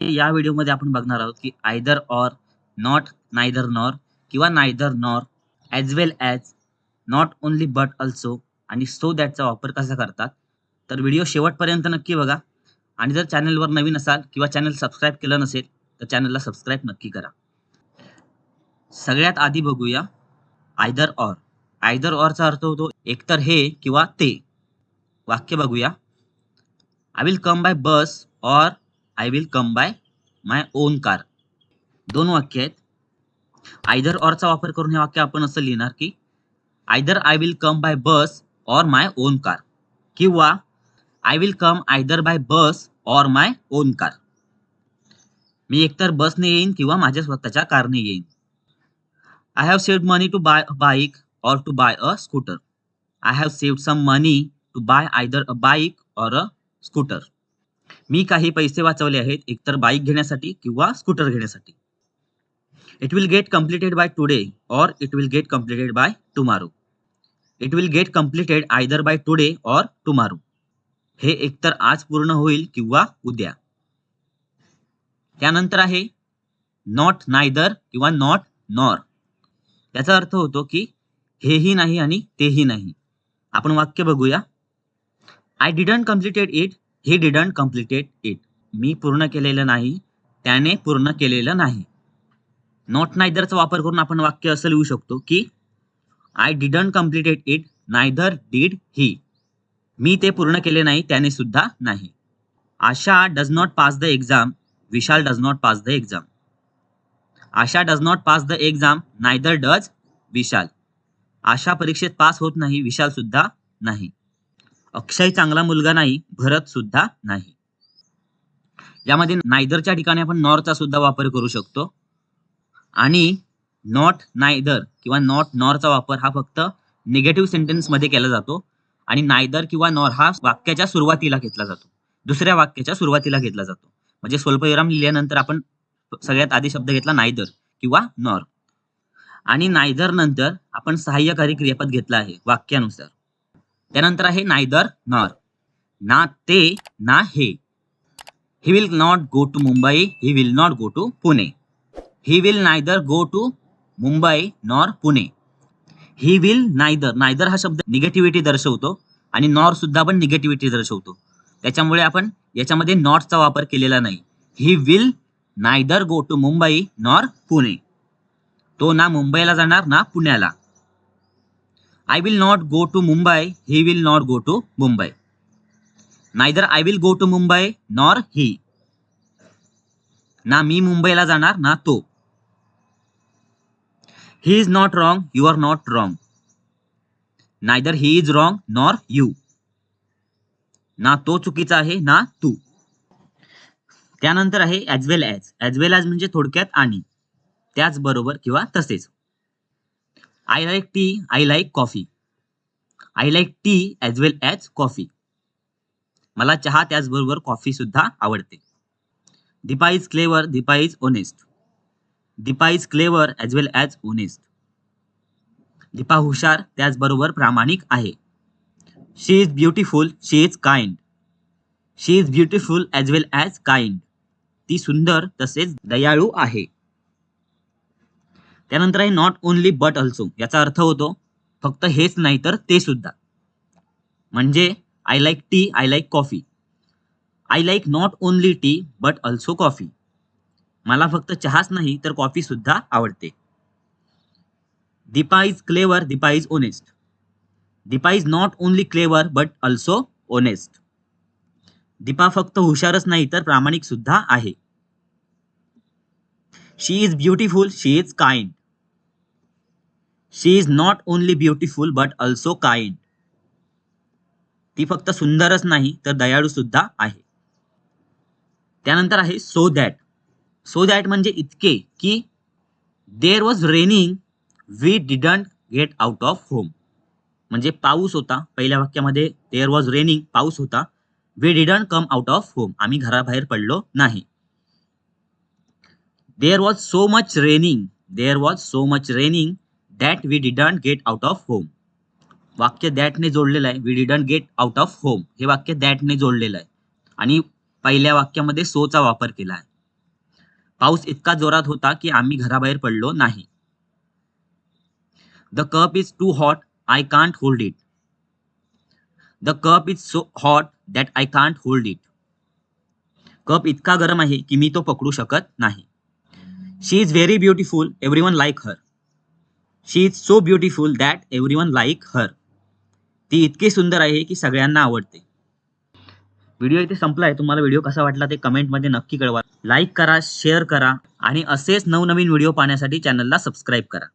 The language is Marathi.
या व्हिडिओमध्ये आपण बघणार आहोत की either or not neither nor किंवा neither nor as well as not only but also आणि सो दॅटचा वापर कसा करतात. तर व्हिडिओ शेवटपर्यंत नक्की बघा. आणि जर चॅनलवर नवीन असाल किंवा चॅनल सबस्क्राईब केलं नसेल तर चॅनलला सबस्क्राईब नक्की करा. सगळ्यात आधी बघूया आयदर ऑर आयदर ऑरचा अर्थ होतो एकतर हे किंवा ते. वाक्य बघूया. I will come by bus or I will come by my own car दोन वाक्य आहेत. आयदर ऑरचा वापर करून हे वाक्य आपण असं लिहिणार की either I will come by bus or my own car किंवा I will come either by bus or my own car मी एकतर बसने येईन किंवा माझ्या स्वतःच्या कारने येईन. I have saved money to buy a bike or to buy a scooter I have saved some money to buy either a bike or a scooter मी काही पैसे वाचवले आहेत एकतर बाईक घेण्यासाठी किंवा स्कूटर घेण्यासाठी. It will get completed by today or it will get completed by tomorrow it will get completed either by today or tomorrow हे एकतर आज पूर्ण होईल किंवा उद्या. त्यानंतर आहे नॉट नायदर किंवा नॉट नॉर याचा अर्थ होतो की हेही नाही आणि तेही नाही. आपण वाक्य बघूया. I didn't completed it he didn't completed it मी पूर्ण केलेलं नाही त्याने पूर्ण केलेलं नाही. नॉट नायदरचा वापर करून आपण वाक्य असं लिहू शकतो की I didn't completed it neither did he मी ते पूर्ण केले नाही त्याने सुद्धा नाही. Asha does not pass the exam Vishal does not pass the exam Asha does not pass the exam neither does Vishal. Asha परीक्षेत पास होत नाही विशाल सुद्धा नाही. अक्षय चांगला मुलगा नाही भरत सुद्धा नाही. यामध्ये नायदरच्या ठिकाणी आपण नॉरचा सुद्धा वापर करू शकतो. आणि नॉट नायदर किंवा नॉट नॉरचा वापर हा फक्त निगेटिव्ह सेंटेन्समध्ये केला जातो. आणि नायदर किंवा नॉर हा वाक्याच्या सुरुवातीला घेतला जातो. दुसऱ्या वाक्याच्या सुरुवातीला घेतला जातो. म्हणजे स्वल्पविराम लिहिल्यानंतर आपण सगळ्यात आधी शब्द घेतला नायदर किंवा नॉर. आणि नायदर नंतर आपण सहाय्यकारी क्रियापद घेतला आहे वाक्यानुसार. त्यानंतर आहे नायदर नॉर. ना ते ना हे. He will not go to Mumbai he will not go to Pune he will neither go to Mumbai nor Pune he will neither neither हा शब्द निगेटिव्हिटी दर्शवतो आणि नॉर सुद्धा पण निगेटिव्हिटी दर्शवतो. त्याच्यामुळे आपण याच्यामध्ये नॉटचा वापर केलेला नाही. He will neither go to Mumbai nor Pune तो ना मुंबईला जाणार ना पुण्याला. I will not go to Mumbai he will not go to Mumbai neither I will go to Mumbai nor he ना मी मुंबईला जाणार ना तो he is not wrong you are not wrong neither he is wrong nor you ना तो चुकीचा आहे ना तू. त्यानंतर आहे as well as as well as म्हणजे थोडक्यात आणि. त्याचबरोबर किंवा तसेच. I like tea I like coffee I like tea as well as coffee मला चहा त्याचबरोबर कॉफी सुद्धा आवडते. Deepa is clever Deepa is honest Deepa is clever as well as honest Deepa हुशार त्याचबरोबर प्रामाणिक आहे. She is beautiful she is kind she is beautiful as well as kind ती सुंदर तसेच दयाळू आहे. त्यानंतर आहे नॉट ओनली बट अल्सो याचा अर्थ होतो फक्त हेच नाही तर ते सुद्धा. म्हणजे I like tea I like coffee I like not only tea but also coffee मला फक्त चहाच नाही तर कॉफी सुद्धा आवडते. Deepa is clever Deepa is honest Deepa is not only clever but also honest Deepa फक्त हुशारच नाही तर प्रामाणिक सुद्धा आहे. She is beautiful she is kind she is not only beautiful but also kind ती फक्त सुंदरच नाही तर दयाळू सुद्धा आहे. त्यानंतर आहे सो दॅट सो दॅट म्हणजे इतके की there was raining we didn't get out of home म्हणजे पाऊस होता पहिल्या वाक्यामध्ये देअर वॉज रेनिंग पाऊस होता we didn't come out of home आम्ही घराबाहेर पडलो नाही. There was so much raining there was so much raining that we didn't get out of home वाक्य दॅटने जोडलेलं आहे. We didn't get out of home हे वाक्य दॅटने जोडलेलं आहे. आणि पहिल्या वाक्यामध्ये सोचा वापर केला आहे. पाऊस इतका जोरात होता की आम्ही घराबाहेर पडलो नाही. The cup is too hot I can't hold it the cup is so hot that I can't hold it cup इतका गरम आहे की मी तो पकडू शकत नाही. She is very beautiful everyone like her she is so beautiful that everyone like her ती इतकी सुंदर आहे की सगळ्यांना आवडते. व्हिडिओ इथे संपला आहे तुम्हाला व्हिडिओ कसा वाटला ते कमेंटमध्ये नक्की कळवा. लाईक करा शेअर करा आणि असेच नवनवीन व्हिडिओ पाहण्यासाठी चॅनलला सबस्क्राईब करा.